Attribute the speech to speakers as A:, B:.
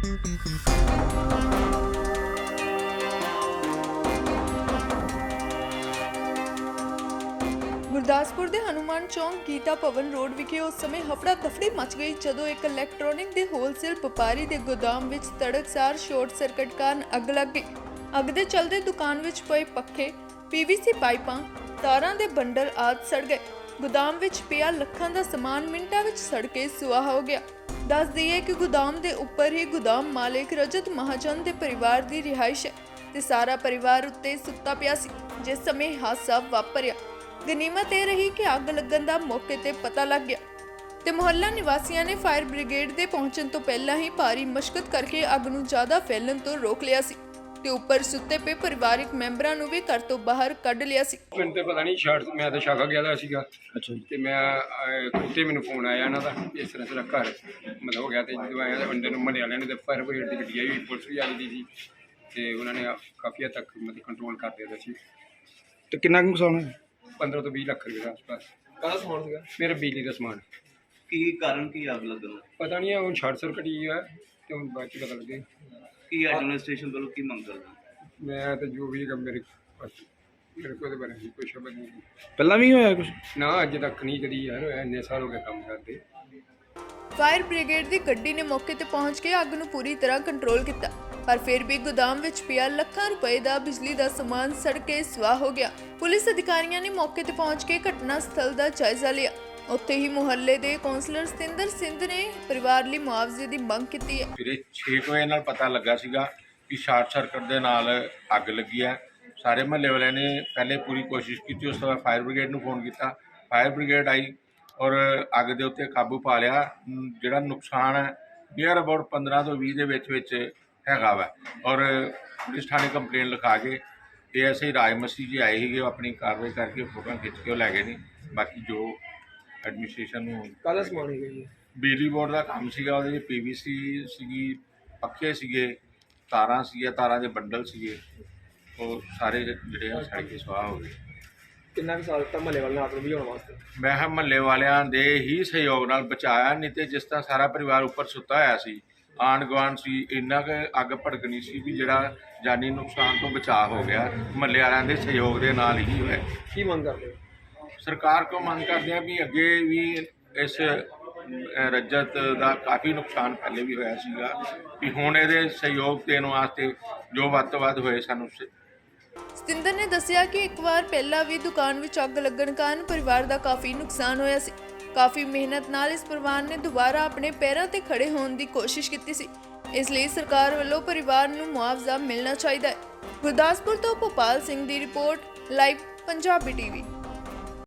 A: ਗੁਰਦਾਸਪੁਰ ਦੇ ਹਨੂਮਾਨ ਚੌਂਕ ਗੀਤਾ ਭਵਨ ਰੋਡ ਵਿਖੇ ਉਸ ਸਮੇਂ ਹਫੜਾ ਦਫੜੀ ਮਚ ਗਈ ਜਦੋਂ ਇੱਕ ਇਲੈਕਟ੍ਰੋਨਿਕ ਦੇ ਹੋਲਸੇਲ ਵਪਾਰੀ ਦੇ ਗੋਦਾਮ ਵਿੱਚ ਤੜਕਸਾਰ ਸ਼ਾਰਟ ਸਰਕਟ ਕਾਰਨ ਅੱਗ ਲੱਗ ਗਈ। ਅੱਗ ਦੇ ਚਲਦੇ ਦੁਕਾਨ ਵਿੱਚ ਪਏ ਪੱਖੇ, ਪੀਵੀਸੀ ਪਾਈਪਾਂ, ਤਾਰਾਂ ਦੇ ਬੰਡਲ ਆਦਿ ਸੜ ਗਏ। ਗੋਦਾਮ ਵਿੱਚ ਪਿਆ ਲੱਖਾਂ ਦਾ ਸਮਾਨ ਮਿੰਟਾਂ ਵਿੱਚ ਸੜ ਕੇ ਸੁਆਹ ਹੋ ਗਿਆ। ਦੱਸ ਦਈਏ ਕਿ ਗੋਦਾਮ ਦੇ ਉੱਪਰ ਹੀ ਗੋਦਾਮ ਮਾਲਕ ਰਜਤ ਮਹਾਜਨ ਦੇ ਪਰਿਵਾਰ ਦੀ ਰਿਹਾਇਸ਼ ਹੈ ਤੇ ਸਾਰਾ ਪਰਿਵਾਰ ਉੱਤੇ ਸੁੱਤਾ ਪਿਆ ਸੀ, ਜਿਸ ਸਮੇਂ ਹਾਦਸਾ ਵਾਪਰਿਆ। ਗਨੀਮਤ ਇਹ ਰਹੀ ਕਿ ਅੱਗ ਲੱਗਣ ਦਾ ਮੌਕੇ ਤੇ ਪਤਾ ਲੱਗ ਗਿਆ ਤੇ ਮੁਹੱਲਾ ਨਿਵਾਸੀਆਂ ਨੇ ਫਾਇਰ ਬ੍ਰਿਗੇਡ ਦੇ ਪਹੁੰਚਣ ਤੋਂ ਪਹਿਲਾਂ ਹੀ ਭਾਰੀ ਮਸ਼ਕਤ ਕਰਕੇ ਅੱਗ ਨੂੰ ਜ਼ਿਆਦਾ ਫੈਲਣ ਤੋਂ ਰੋਕ ਲਿਆ ਸੀ। ਤੇ ਉੱਪਰ ਸੁੱਤੇ ਪਏ ਪਰਿਵਾਰਕ ਮੈਂਬਰਾਂ ਨੂੰ ਵੀ ਘਰ ਤੋਂ ਬਾਹਰ ਕੱਢ ਲਿਆ ਸੀ।
B: ਮੈਨੂੰ ਤੇ ਪਤਾ ਨਹੀਂ ਸ਼ਾਰਟ ਮੈਂ ਤਾਂ ਸ਼ਾਖਾ ਗਿਆ ਦਾ ਸੀਗਾ।
C: ਅੱਛਾ ਜੀ।
B: ਤੇ ਮੈਂ ਅਹ, ਕੁੱਤੇ ਮੈਨੂੰ ਫੋਨ ਆਇਆ ਇਹਨਾਂ ਦਾ ਇਸ ਤਰ੍ਹਾਂ ਤਰ੍ਹਾਂ ਘਰ ਮਤਲਬ ਹੋ ਗਿਆ ਤੇ ਜਦੋਂ ਆਇਆ ਤਾਂ ਅੰਦਰ ਨੂੰ ਮਹੱਲੇ ਵਾਲਿਆਂ ਨੇ ਤੇ ਫਾਇਰ ਬ੍ਰਿਗੇਡ ਦੀ ਗੱਡੀ ਆਈ ਹੋਈ ਪੁਲਿਸ ਵੀ ਆਈ ਦੀ ਸੀ। ਤੇ ਉਹਨਾਂ ਨੇ ਕਾਫੀ ਹੱਦ ਤੱਕ ਮਤਲਬ ਕੰਟਰੋਲ ਕਰ ਲਿਆ ਸੀ।
C: ਤੇ ਕਿੰਨਾ ਕੁ ਨੁਕਸਾਨ ਹੋਇਆ?
B: 15 ਤੋਂ 20 ਲੱਖ ਰੁਪਏ ਦਾ ਆਸ-ਪਾਸ।
D: ਕਾਹਦਾ ਸਮਾਨ ਸੀਗਾ?
B: ਮੇਰਾ ਬਿਜਲੀ ਦਾ ਸਮਾਨ।
D: ਕੀ ਕਾਰਨ ਕੀ ਅੱਗ ਲੱਗਣ ਦਾ?
B: ਪਤਾ ਨਹੀਂ ਹੁਣ ਸ਼ਾਰਟ ਸਰਕਟ ਹੀ ਹੈ ਤੇ ਹੁਣ ਬਾਅਦ ਚ ਪਤਾ ਲੱਗੇ।
D: ਕੀ ਐਡਮਿਨਿਸਟ੍ਰੇਸ਼ਨ ਵੱਲੋਂ ਕੀ ਮੰਗ ਕਰਦੇ
B: ਮੈਂ ਤਾਂ ਜੋ ਵੀ ਹੈਗਾ ਮੇਰੇ ਬਸ ਮੇਰੇ ਕੋਲ ਇਹਦੇ ਬਾਰੇ ਨਹੀਂ ਕੋਈ ਸ਼ਬਦ ਨਹੀਂ।
C: ਪਹਿਲਾਂ ਵੀ ਹੋਇਆ ਕੁਝ
B: ਨਾ ਅੱਜ ਤੱਕ ਨਹੀਂ ਕਦੀ ਯਾਰ ਹੋਇਆ ਇੰਨੇ ਸਾਲ ਹੋ ਗਏ ਕੰਮ ਕਰਦੇ।
A: ਫਾਇਰ ਬ੍ਰਿਗੇਡ ਦੀ ਗੱਡੀ ਨੇ ਮੌਕੇ ਤੇ ਪਹੁੰਚ ਕੇ ਅੱਗ ਨੂੰ ਪੂਰੀ ਤਰ੍ਹਾਂ ਕੰਟਰੋਲ ਕੀਤਾ। ਪਰ ਫਿਰ ਵੀ ਗੋਦਾਮ ਵਿੱਚ ਪਿਆ ਲੱਖਾਂ ਰੁਪਏ ਦਾ ਬਿਜਲੀ ਦਾ ਸਮਾਨ ਸੜ ਕੇ ਸਵਾਹ ਹੋ ਗਿਆ। ਪੁਲਿਸ ਅਧਿਕਾਰੀਆਂ ਨੇ ਮੌਕੇ ਤੇ ਪਹੁੰਚ ਕੇ ਘਟਨਾ ਸਥਲ ਦਾ ਜਾਇਜ਼ਾ ਲਿਆ। ਉੱਥੇ ਹੀ ਮੁਹੱਲੇ ਦੇ ਕੌਂਸਲਰ ਸਤਿੰਦਰ ਸਿੰਧ ਨੇ ਪਰਿਵਾਰ ਲਈ ਮੁਆਵਜ਼ੇ ਦੀ ਮੰਗ ਕੀਤੀ ਹੈ।
E: ਸਵੇਰੇ 6 ਵਜੇ ਨਾਲ ਪਤਾ ਲੱਗਾ ਸੀਗਾ ਕਿ ਸ਼ਾਰਟ ਸਰਕਟ ਦੇ ਨਾਲ ਅੱਗ ਲੱਗੀ ਹੈ। ਸਾਰੇ ਮਹੱਲੇ ਵਾਲਿਆਂ ਨੇ ਪਹਿਲੇ ਪੂਰੀ ਕੋਸ਼ਿਸ਼ ਕੀਤੀ, ਉਸ ਤੋਂ ਬਾਅਦ ਫਾਇਰ ਬ੍ਰਿਗੇਡ ਨੂੰ ਫੋਨ ਕੀਤਾ। ਫਾਇਰ ਬ੍ਰਿਗੇਡ ਆਈ ਔਰ ਅੱਗ ਦੇ ਉੱਤੇ ਕਾਬੂ ਪਾ ਲਿਆ। ਜਿਹੜਾ ਨੁਕਸਾਨ ਹੈ ਨੀਅਰ ਅਬਾਊਟ 15 ਤੋਂ 20 ਦੇ ਵਿੱਚ ਵਿੱਚ ਹੈਗਾ ਵਾ। ਔਰ ਪੁਲਿਸ ਥਾਣੇ ਕੰਪਲੇਨ ਲਿਖਾ ਕੇ ਏਐਸਆਈ ਰਾਜ ਮਸੀ ਜੀ ਆਏ ਸੀਗੇ, ਉਹ ਆਪਣੀ ਕਾਰਵਾਈ ਕਰਕੇ ਫੋਟੋਆਂ ਖਿੱਚ ਕੇ ਉਹ ਲੈ ਗਏ ਨੇ। ਬਾਕੀ ਜੋ ਐਡਮਿਨਿਸਟ੍ਰੇਸ਼ਨ ਨੂੰ
D: ਕਾਹਦਾ ਸਮਾਨ ਸੀਗਾ ਜੀ।
E: ਬਿਜਲੀ ਬੋਰਡ ਦਾ ਕੰਮ ਸੀਗਾ ਉਹਦੇ ਵਿੱਚ ਪੀਵੀਸੀ ਸੀਗੀ ਪੱਖੇ ਸੀਗੇ ਤਾਰਾਂ ਸੀਗੀਆਂ ਤਾਰਾਂ ਦੇ ਬੰਡਲ ਸੀਗੇ ਉਹ ਸਾਰੇ ਜਿਹੜੇ ਆ ਸੜ ਕੇ ਸਵਾਹ ਹੋ ਗਏ।
D: ਕਿੰਨਾ ਕੁ ਸਾਲ ਤੱਕ ਮਹੱਲੇ ਵਾਲੇ ਨਾਲ ਨੂੰ ਬੁਝਾਉਣ ਵਾਸਤੇ?
E: ਮੈਂ ਕਿਹਾ ਮਹੱਲੇ ਵਾਲਿਆਂ ਦੇ ਹੀ ਸਹਿਯੋਗ ਨਾਲ ਬਚਾਇਆ ਨਹੀਂ ਤੇ ਜਿਸ ਤਰ੍ਹਾਂ ਸਾਰਾ ਪਰਿਵਾਰ ਉੱਪਰ ਸੁੱਤਾ ਹੋਇਆ ਸੀ ਆਂਢ ਗੁਆਂਢ ਸੀ ਇੰਨਾ ਕੁ ਅੱਗ ਭੜਕਣੀ ਸੀ ਵੀ ਜਿਹੜਾ ਜਾਨੀ ਨੁਕਸਾਨ ਤੋਂ ਬਚਾਅ ਹੋ ਗਿਆ ਮਹੱਲੇ ਵਾਲਿਆਂ ਦੇ ਸਹਿਯੋਗ ਦੇ ਨਾਲ ਹੀ ਹੋਇਆ।
D: ਕੀ ਮੰਗ ਕਰਦੇ ਹੋ?
E: ਸਰਕਾਰ ਕੋ ਮੰਗ ਕਰਦੇ ਆ ਵੀ ਅੱਗੇ ਵੀ ਇਸ ਅ, ਦਾ ਕਾਫੀ ਨੁਕਸਾਨ ਪਹਿਲੇ ਵੀ ਹੋਇਆ ਸੀਗਾ ਵੀ ਹੁਣ ਇਹਦੇ ਸਹਿਯੋਗ ਦੇਣ ਵਾਸਤੇ ਜੋ ਵੱਧ ਤੋਂ ਵੱਧ ਹੋਏ ਸਾਨੂੰ
A: ਸਤਿੰਦਰ ਨੇ ਦੱਸਿਆ ਕਿ ਇੱਕ ਵਾਰ ਪਹਿਲਾਂ ਵੀ ਦੁਕਾਨ ਵਿੱਚ ਅੱਗ ਲੱਗਣ ਕਾਰਨ ਪਰਿਵਾਰ ਦਾ ਕਾਫੀ ਨੁਕਸਾਨ ਹੋਇਆ ਸੀ। ਕਾਫੀ ਮਿਹਨਤ ਨਾਲ ਇਸ ਪਰਿਵਾਰ ਨੇ ਦੁਬਾਰਾ ਆਪਣੇ ਪੈਰਾਂ ਤੇ ਖੜੇ ਹੋਣ ਦੀ ਕੋਸ਼ਿਸ਼ ਕੀਤੀ ਸੀ। ਇਸ ਲਈ ਸਰਕਾਰ ਵੱਲੋਂ ਪਰਿਵਾਰ ਨੂੰ ਮੁਆਵਜ਼ਾ ਮਿਲਣਾ ਚਾਹੀਦਾ ਹੈ। ਗੁਰਦਾਸਪੁਰ ਤੋਂ ਭੋਪਾਲ ਸਿੰਘ ਦੀ report live Punjabi TV.